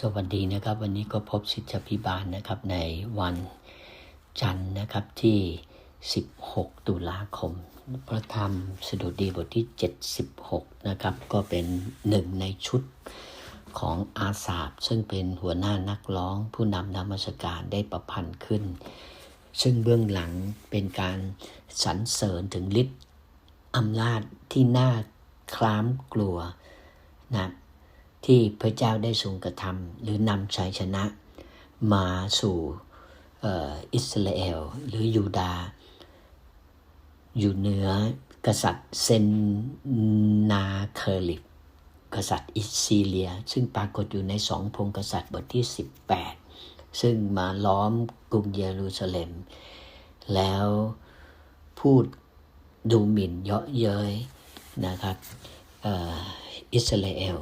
สวัสดีนะครับวันนี้ก็พบสิทธิพิบาลนะครับในวันจันทร์นะครับที่ 16 ตุลาคม พระธรรมสดุดีบทที่ 76 นะครับก็เป็นหนึ่งในชุดของอาสาบซึ่งเป็นหัวหน้านักร้องผู้นำนมัสการได้ประพันธ์ขึ้น ซึ่งเบื้องหลังเป็นการสรรเสริญถึงฤทธิ์อำนาจที่น่าคล้ามกลัวนะ ที่พระเจ้าได้ทรงกระทำหรือนำชัยชนะมาสู่อิสราเอลหรือยูดาห์อยู่เหนือกษัตริย์เซนนาเคอริบกษัตริย์อิสซีเลีย ซึ่งปรากฏอยู่ในสองพงศ์กษัตริย์บทที่ 18 ซึ่งมาล้อมกรุงเยรูซาเล็ม แล้วพูดดูหมิ่นเยาะเย้ยนะครับอออิสราเอล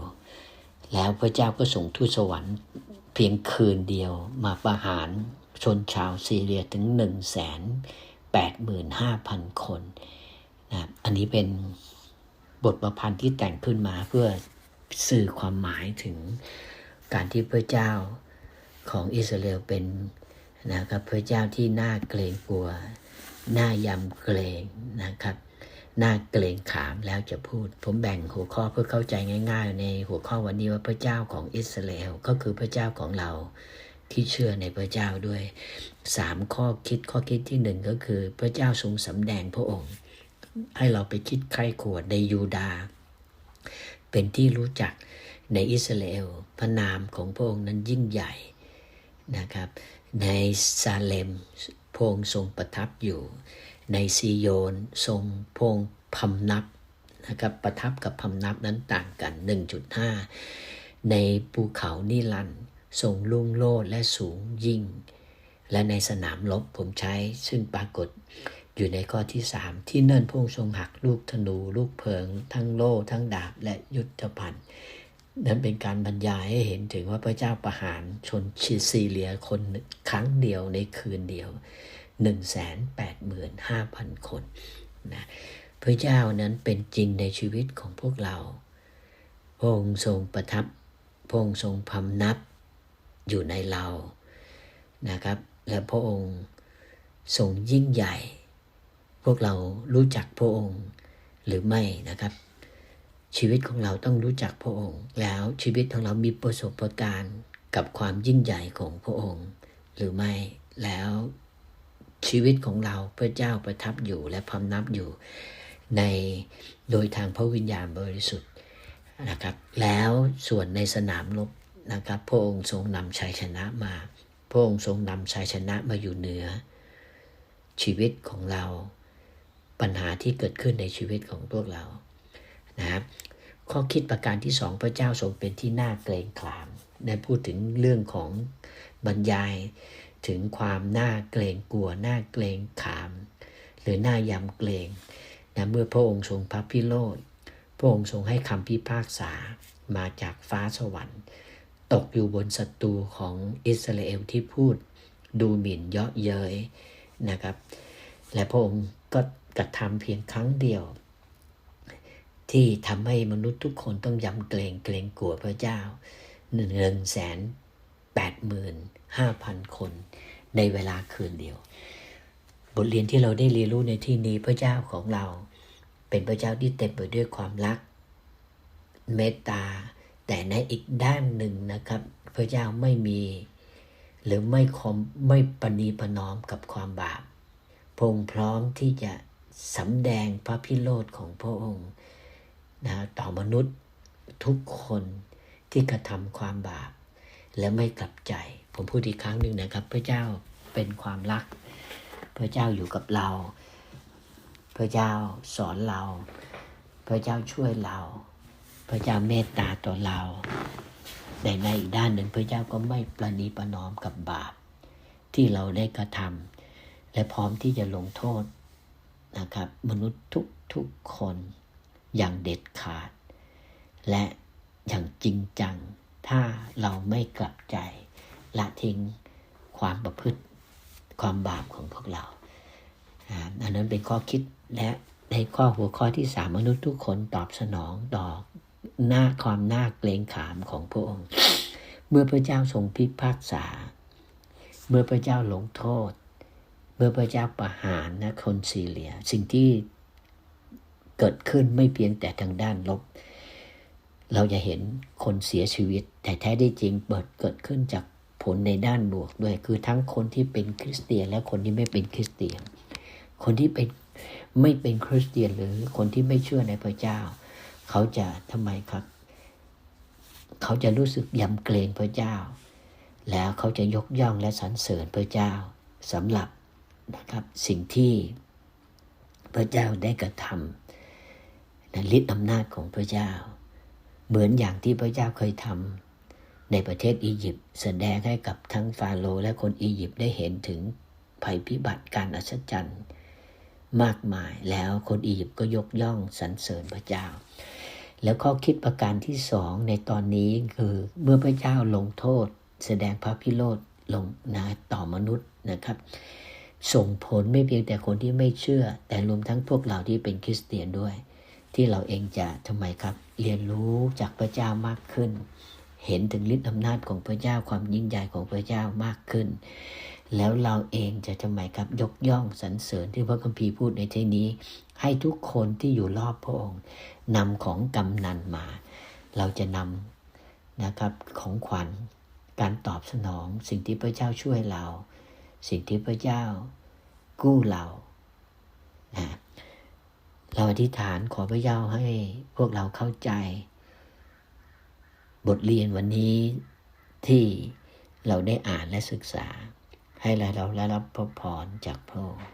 แล้วพระเจ้าก็ส่งทูตสวรรค์เพียงคืนเดียวมาประหารชนชาวซีเรียถึง 1 8 5 0 0 0 คนนะอันนี้เป็นบทประพันธ์ที่แต่งขึ้นมาเพื่อสื่อความหมายถึงการที่พระเจ้าของอิสราเอลเป็นนะครับพระเจ้าที่น่าเกรงกลัว น่ายำเกรงนะครับ น่าเกรงขามแล้วจะพูด ผมแบ่งหัวข้อเพื่อเข้าใจง่าย ๆ ในหัวข้อวันนี้ว่าพระเจ้าของอิสราเอลก็คือพระเจ้าของเราที่เชื่อในพระเจ้าด้วยสามข้อคิดข้อคิดที่หนึ่งก็คือ พระเจ้าทรงสำแดงพระองค์ ให้เราไปคิดใครขวดในยูดา เป็นที่รู้จักในอิสราเอลพระนามของพระองค์นั้นยิ่งใหญ่นะครับ ในซาเลมพระองค์ทรงประทับอยู่ ในซีโยน ทรงพงพำนับนะครับประทับกับพำนับนั้นต่างกัน 1.5 ในภูเขานิลันทรงลุ่งโลดและสูงยิ่ง และในสนามรบผมใช้ซึ่งปรากฏอยู่ในข้อที่3ที่เนิ่นพงทรงหักลูกธนู ลูกเพิง ทั้งโล่ทั้งดาบและยุทธภัณฑ์นั้นเป็นการบรรยายให้เห็นถึงว่าพระเจ้าประหารชนชิซีเลียคนครั้งเดียวในคืนเดียว 185,000 คนนะพระเจ้านั้นเป็นจริงในชีวิตของพวกเรา พระองค์ทรงประทับ พระองค์ทรงพำนับอยู่ในเรา นะครับ และพระองค์ทรงยิ่งใหญ่ พวกเรารู้จักพระองค์หรือไม่นะครับ ชีวิตของเราต้องรู้จักพระองค์ แล้วชีวิตของเรามีประสบการณ์กับความยิ่งใหญ่ของพระองค์ หรือไม่แล้ว ชีวิตของเราพระเจ้าประทับอยู่และพำนับอยู่ในโดยทางพระวิญญาณบริสุทธิ์นะครับ แล้วส่วนในสนามรบนะครับ พระองค์ทรงนำชัยชนะมา พระองค์ทรงนำชัยชนะมาอยู่เหนือ ชีวิตของเราปัญหาที่เกิดขึ้นในชีวิตของพวกเรานะครับข้อคิดประการที่สองพระเจ้าทรงเป็นที่น่าเกรงขามได้พูดถึงเรื่องของบรรยาย ถึงความน่าเกรงกลัวน่าเกรงขาม หรือน่ายำเกรงนะเมื่อพระองค์ทรงพระพิโรธพระองค์ทรงให้คำพิพากษามาจากฟ้าสวรรค์ ตกอยู่บนศัตรูของอิสราเอลที่พูดดูหมิ่นเยาะเย้ยนะครับ และพระองค์ก็กระทำเพียงครั้งเดียว ที่ทำให้มนุษย์ทุกคนต้องยำเกรงเกรงกลัวพระเจ้าหนึ่งแสน แปดหมื่นห้าพันคน ในเวลาคืนเดียว บทเรียนที่เราได้เรียนรู้ในที่นี้พระเจ้าของเรา เป็นพระเจ้าที่เต็มไปด้วยความรักเมตตา แต่ในอีกด้านหนึ่งนะครับ พระเจ้าไม่มี หรือไม่คมไม่ปณีประนอมกับความบาปพงพร้อมที่จะสำแดงพระพิโรธของพระองค์นะต่อมนุษย์ทุกคนที่กระทำความบาป และไม่กลับใจ ผมพูดอีกครั้งหนึ่งนะครับ พระเจ้าเป็นความรัก พระเจ้าอยู่กับเรา พระเจ้าสอนเรา พระเจ้าช่วยเรา พระเจ้าเมตตาต่อเราแต่ในอีกด้านหนึ่งพระเจ้าก็ไม่ประนีประนอมกับบาป ที่เราได้กระทำและพร้อมที่จะลงโทษนะครับ มนุษย์ทุกทุกคนอย่างเด็ดขาด และอย่างจริงจัง ถ้าเราไม่กลับใจละทิ้งความประพฤติความบาปของพวกเราอันนั้นเป็นข้อคิดและในข้อหัวข้อที่สามมนุษย์ทุกคนตอบสนองต่อหน้าความน่าเกรงขามของพระองค์ เมื่อพระเจ้าทรงพิพากษา เมื่อพระเจ้าลงโทษ เมื่อพระเจ้าประหารนะคนซีเรีย สิ่งที่เกิดขึ้นไม่เพียงแต่ทางด้านลบ เราจะเห็นคนเสียชีวิต แต่แท้ได้จริงเปิดเกิดขึ้นจากผลในด้านบวกด้วย คือทั้งคนที่เป็นคริสเตียนและคนที่ไม่เป็นคริสเตียน คนที่เป็นไม่เป็นคริสเตียนหรือคนที่ไม่เชื่อในพระเจ้า เขาจะทำไมครับ เขาจะรู้สึกยำเกรงพระเจ้า แล้วเขาจะยกย่องและสรรเสริญพระเจ้าสำหรับนะครับสิ่งที่พระเจ้าได้กระทำนั้นฤทธิอำนาจของพระเจ้า เหมือนอย่างที่พระเจ้าเคยทำในประเทศอียิปต์แสดงให้กับทั้งฟาโรห์และคนอียิปต์ได้เห็นถึงภัยพิบัติการอัศจรรย์มากมายแล้วคนอียิปต์ก็ยกย่องสรรเสริญพระเจ้า แล้วข้อคิดประการที่สองในตอนนี้คือเมื่อพระเจ้าลงโทษ แสดงพระพิโรธลงนะต่อมนุษย์นะครับ ส่งผลไม่เพียงแต่คนที่ไม่เชื่อ แต่รวมทั้งพวกเราที่เป็นคริสเตียนด้วย ที่เราเองจะทำไมครับ เรียนรู้จากพระเจ้ามากขึ้น เห็นถึงฤทธิอำนาจของพระเจ้าความยิ่งใหญ่ของพระเจ้ามากขึ้น แล้วเราเองจะทำไมครับยกย่องสรรเสริญที่พระคัมภีร์พูดในที่นี้ ให้ทุกคนที่อยู่รอบพระองค์นำของกำนันมา เราจะนำนะครับของขวัญการตอบสนองสิ่งที่พระเจ้าช่วยเรา สิ่งที่พระเจ้ากู้เรานะ เราอธิษฐานขอพระเจ้าให้พวกเราเข้าใจ บทเรียนวันนี้ที่เราได้อ่านและศึกษา ให้เราได้รับพระพรจากพระองค์